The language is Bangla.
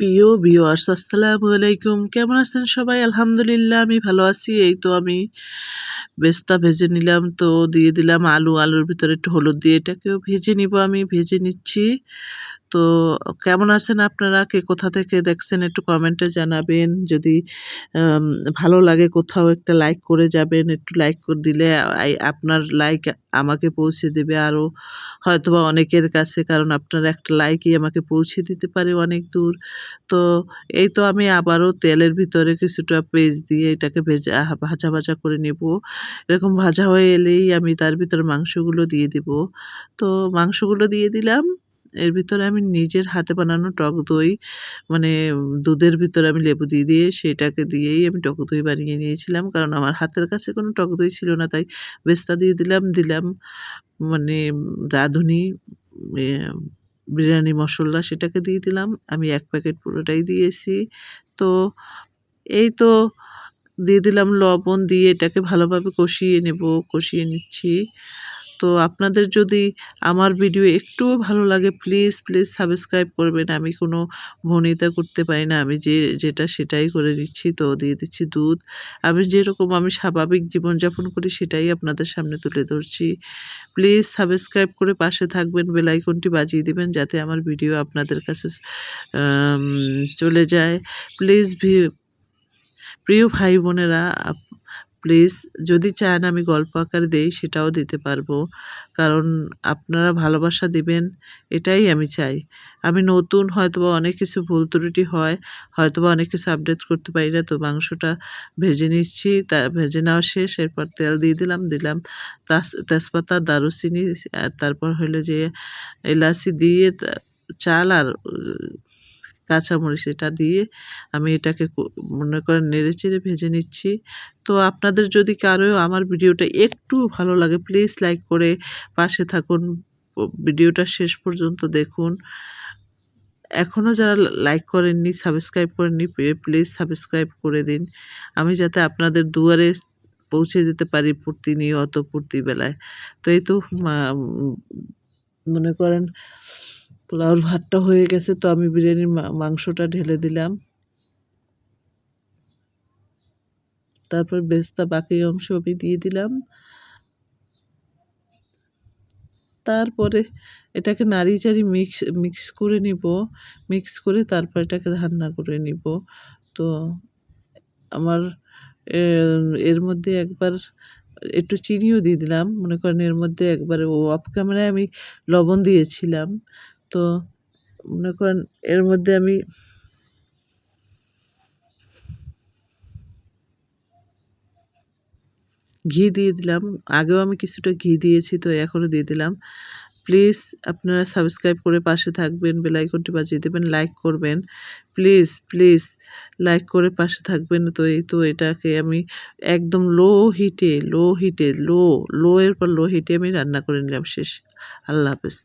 প্রিয় ভিউয়ার্স আসসালামু আলাইকুম। কেমন আছেন সবাই? আলহামদুলিল্লাহ, আমি ভালো আছি। এই তো আমি বেস্তা ভেজে নিলাম, তো দিয়ে দিলাম আলু। আলুর ভিতরে একটু হলুদ দিয়ে এটাকেও ভেজে নিব আমি। ভেজে নিচ্ছি। তো কেমন আছেন আপনারা? কে কোথা থেকে দেখছেন একটু কমেন্টে জানাবেন। যদি ভালো লাগে কোথাও একটা লাইক করে যাবেন, একটু লাইক করে, দিলে আপনার লাইক আমাকে পৌঁছে দেবে। আরও হয়তোবা অনেকের কাছে, কারণ আপনার একটা লাইকই আমাকে পৌঁছে দিতে পারে অনেক দূর। তো এই তো আমি আবারও তেলের ভিতরে কিছুটা পেজ দিয়ে এটাকে ভেজা, ভাজা ভাজা করে নেব। এরকম ভাজা হয়ে এলেই আমি তার ভিতরে মাংসগুলো দিয়ে দিব। তো মাংসগুলো দিয়ে দিলাম। এর ভিতরে আমি নিজের হাতে বানানো টক দই মানে দুধের ভিতরে আমি লেবু দিয়ে দিয়ে সেটাকে দিয়েই আমি টক দই বানিয়ে নিয়েছিলাম। কারণ আমার হাতের কাছে কোনো টক দই ছিল না, তাই বেস্তা দিয়ে দিলাম দিলাম মানে রাঁধুনি বিরিয়ানি মশলা সেটাকে দিয়ে দিলাম। আমি এক প্যাকেট পুরোটাই দিয়েছি। তো এই তো দিয়ে দিলাম লবণ, দিয়ে এটাকে ভালোভাবে কষিয়ে নেব, কষিয়ে নিচ্ছি। তো আপনাদের যদি আমার ভিডিও একটুও ভালো লাগে প্লিজ প্লিজ সাবস্ক্রাইব করবেন। আমি কোনো ভনিতা করতে পারি না। আমি যে, যেটা সেটাই করে দিচ্ছি। তো দিয়ে দিচ্ছি দুধ। আমি যেরকম আমি স্বাভাবিক জীবনযাপন করি, সেটাই আপনাদের সামনে তুলে ধরছি। প্লিজ সাবস্ক্রাইব করে পাশে থাকবেন বেলাইকনটি বাজিয়ে দিবেন, যাতে আমার ভিডিও আপনাদের কাছে চলে যায়। প্লিজ প্রিয় ভাই বোনেরা প্লিজ যদি চান আমি গল্প আকারে দেই, সেটাও দিতে পারব। কারণ আপনারা ভালোবাসা দিবেন, এটাই আমি চাই। আমি নতুন, হয়তোবা অনেক কিছু ভুল ত্রুটি হয়, হয়তোবা অনেক কিছু আপডেট করতে পারি না, তো মাংসটা ভেজে নিচ্ছি, তা ভেজে নেওয়া শেষ, এরপর তেল দিয়ে দিলাম দিলাম তেজপাতা, দারুচিনি তারপর হলো যে এলাচি দিয়ে চাল আর কাঁচামরিচ এটা দিয়ে আমি এটাকে মনে করেন নেড়ে চেড়ে ভেজে নিচ্ছি। তো আপনাদের যদি কারও আমার ভিডিওটা একটু ভালো লাগে প্লিজ লাইক করে পাশে থাকুন। ভিডিওটা শেষ পর্যন্ত দেখুন। এখনও যারা লাইক করেননি সাবস্ক্রাইব করেননি প্লিজ সাবস্ক্রাইব করে দিন। আমি যাতে আপনাদের দুয়ারে পৌঁছে দিতে পারি প্রতিনিয়ত প্রতিবেলায়। তো এই তো মনে করেন পোলাওর ভাতটা হয়ে গেছে, তো আমি বিরিয়ানির মাংসটা ঢেলে দিলাম। তারপর বেস্তা বাকি অংশ আমি দিয়ে দিলাম। তারপরে এটাকে নাড়ি চাড়ি মিক্স মিক্স করে নিব। মিক্স করে তারপর এটাকে রান্না করে নিব। তো আমার এর মধ্যে একবার একটু চিনিও দিয়ে দিলাম। মনে করেন এর মধ্যে একবারে ও অফ ক্যামেরায় আমি লবণ দিয়েছিলাম। তো মনে করেন এর মধ্যে আমি ঘি দিয়ে দিলাম। আগেও আমি কিছুটা ঘি দিয়েছি, তো এখনও দিয়ে দিলাম। প্লিজ আপনারা সাবস্ক্রাইব করে পাশে থাকবেন বেলাইকনটি বাজিয়ে দেবেন, লাইক করবেন। প্লিজ প্লিজ লাইক করে পাশে থাকবেন। তো এই তো এটাকে আমি একদম লো হিটে লো হিটে, লো লো এর পর লো হিটে আমি রান্না করে নিলাম শেষ। আল্লাহ হাফেজ।